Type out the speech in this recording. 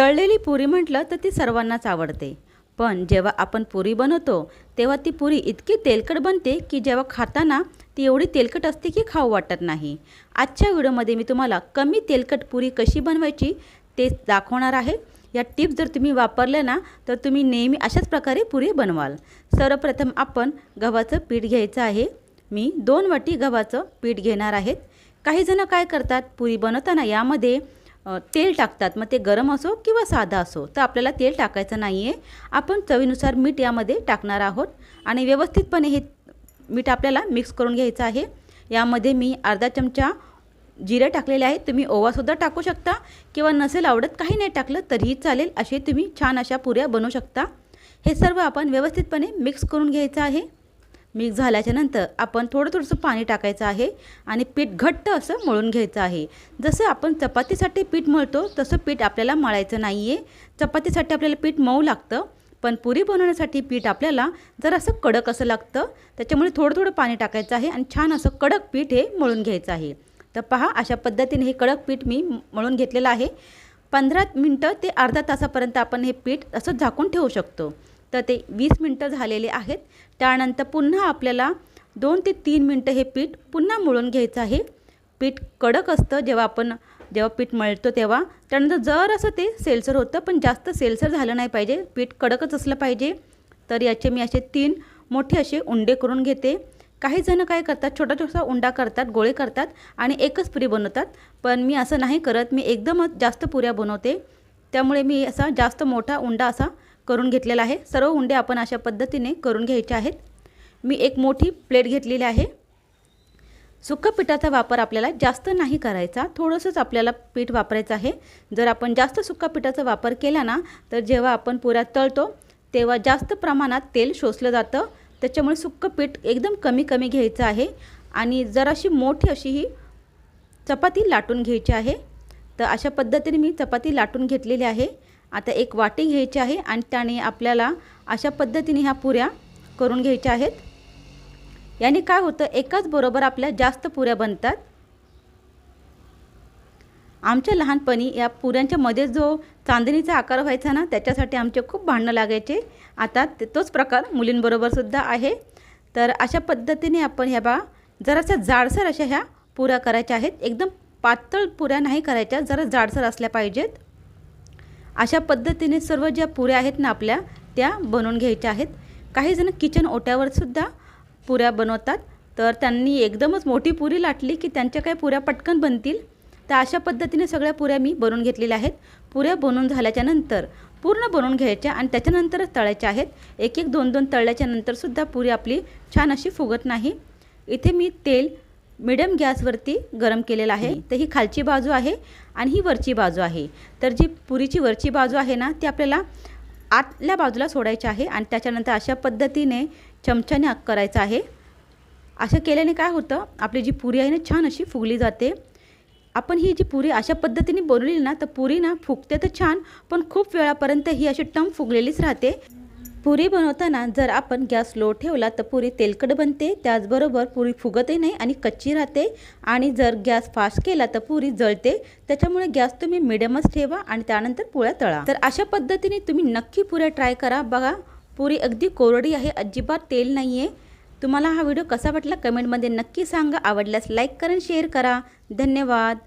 तळलेली पुरी म्हटलं तर ती सर्वांनाच आवडते. पण जेव्हा आपण पुरी बनवतो तेव्हा ती पुरी इतकी तेलकट बनते की जेव्हा खाताना ती एवढी तेलकट असते की खाऊ वाटत नाही. आजच्या व्हिडिओमध्ये मी तुम्हाला कमी तेलकट पुरी कशी बनवायची ते दाखवणार आहे. या टिप्स जर तुम्ही वापरल्या ना तर तुम्ही नेहमी अशाच प्रकारे पुरी बनवाल. सर्वप्रथम आपण गव्हाचं पीठ घ्यायचं आहे. मी दोन वाटी गव्हाचं पीठ घेणार आहेत काहीजणं काय करतात पुरी बनवताना यामध्ये तेल टाकतात. मग ते गरम असो किंवा साधा असो तर आपल्याला तेल टाकायचं नाही आहे आपण चवीनुसार मीठ यामध्ये टाकणार आहोत. आणि व्यवस्थितपणे हे मीठ आपल्याला मिक्स करून घ्यायचं आहे. यामध्ये मी अर्धा चमचा जिरे टाकलेले आहे. तुम्ही ओवासुद्धा टाकू शकता किंवा नसेल आवडत काही नाही टाकलं तरीही चालेल. असे तुम्ही छान अशा पुऱ्या बनवू शकता. हे सर्व आपण व्यवस्थितपणे मिक्स करून घ्यायचं आहे. मिक्स झाल्याच्यानंतर आपण थोडं थोडंसं पाणी टाकायचं आहे आणि पीठ घट्ट असं मळून घ्यायचं आहे. जसं आपण चपातीसाठी पीठ मळतो तसं पीठ आपल्याला मळायचं नाही आहे चपातीसाठी आपल्याला पीठ मऊ लागतं पण पुरी बनवण्यासाठी पीठ आपल्याला जर असं कडक असं लागतं. त्याच्यामुळे थोडं थोडं पाणी टाकायचं आहे आणि छान असं कडक पीठ हे मळून घ्यायचं आहे. तर पहा अशा पद्धतीने हे कडक पीठ मी मळून घेतलेलं आहे. पंधरा मिनटं ते अर्धा तासापर्यंत आपण हे पीठ असं झाकून ठेवू शकतो. तर ते वीस मिनटं झालेले आहेत. त्यानंतर पुन्हा आपल्याला दोन ते तीन मिनटं हे पीठ पुन्हा मळून घ्यायचं आहे. पीठ कडक असतं जेव्हा आपण जेव्हा पीठ मळतो तेव्हा. त्यानंतर जर असं ते सेलसर होतं पण जास्त सेलसर झालं नाही पाहिजे. पीठ कडकच असलं पाहिजे. तर याचे मी असे तीन मोठे असे उंडे करून घेते. काही जण काय करतात छोटा छोटा उंडा करतात गोळे करतात आणि एकच पुरी बनवतात. पण मी असं नाही करत. मी एकदमच जास्त पुऱ्या बनवते. त्यामुळे मी असा जास्त मोठा उंडा असा करून घेतलेला आहे. सर्व उंडे आपण अशा पद्धतीने करून घ्यायचे आहेत. मी एक मोठी प्लेट घेतलेली आहे. सुक्का पिठाचा वापर आपल्याला जास्त नाही करायचा. थोडंसंच आपल्याला पीठ वापरायचं आहे. जर आपण जास्त सुक्का पिठाचा वापर केला ना तर जेव्हा आपण पुऱ्या तळतो तेव्हा जास्त प्रमाणात तेल शोषलं जातं. त्याच्यामुळे सुक्कं पीठ एकदम कमी कमी घ्यायचं आहे. आणि जराशी मोठी अशी ही चपाती लाटून घ्यायची आहे. तर अशा पद्धतीने मी चपाती लाटून घेतलेली आहे. आता एक वाटी घ्यायची आहे आणि त्याने आपल्याला अशा पद्धतीने ह्या पुऱ्या करून घ्यायच्या आहेत. याने काय होतं एकाच बरोबर आपल्या जास्त पुऱ्या बनतात. आमच्या लहानपणी या पुऱ्यांच्या मध्ये जो चांदणीचा आकार व्हायचा ना त्याच्यासाठी आमचे खूप भांडणं लागायचे. आता ते तोच प्रकार मुलींबरोबरसुद्धा आहे. तर अशा पद्धतीने आपण ह्या बा जराशा जाडसर अशा ह्या पुऱ्या करायच्या आहेत. एकदम पातळ पुऱ्या नाही करायच्या जरा जाडसर असल्या पाहिजेत. अशा पद्धतीने सर्व ज्या पुऱ्या आहेत ना आपल्या त्या बनवून घ्यायच्या आहेत. काही जण किचन ओट्यावर सुद्धा पुऱ्या बनवतात. तर त्यांनी एकदमच मोठी पुरी लाटली की त्यांच्या काही पुऱ्या पटकन बनतील. तर अशा पद्धतीने सगळ्या पुऱ्या मी बनवून घेतलेल्या आहेत. पुऱ्या बनवून झाल्याच्यानंतर पूर्ण बनवून घ्यायच्या आणि त्याच्यानंतरच तळायच्या आहेत. एक एक दोन दोन तळल्याच्या नंतरसुद्धा पुरी आपली छान अशी फुगत नाही. इथे मी तेल मिडियम गॅसवरती गरम केलेलं आहे. तर ही खालची बाजू आहे आणि ही वरची बाजू आहे. तर जी पुरीची वरची बाजू आहे ना ती आपल्याला आतल्या बाजूला सोडायची आहे आणि त्याच्यानंतर अशा पद्धतीने चमच्याने करायचं आहे. असं केल्याने काय होतं आपली जी पुरी आहे ना छान अशी फुगली जाते. आपण ही जी पुरी अशा पद्धतीने बनवली ना तर पुरी ना फुगते तर छान पण खूप वेळापर्यंत ही अशी टम फुगलेलीच राहते. पुरी बनवताना जर आपण गॅस लो ठेवला तर पुरी तेलकट बनते त्याचबरोबर पुरी फुगतही नाही आणि कच्ची राहते. आणि जर गॅस फास्ट केला तर पुरी जळते. त्याच्यामुळे गॅस तुम्ही मिडियमच ठेवा आणि त्यानंतर पोळ्या तळा. तर अशा पद्धतीने तुम्ही नक्की पुऱ्या ट्राय करा. बघा पुरी अगदी कोरडी आहे अजिबात तेल नाही आहे तुम्हाला हा व्हिडिओ कसा वाटला कमेंटमध्ये नक्की सांगा. आवडल्यास लाईक करा शेअर करा. धन्यवाद.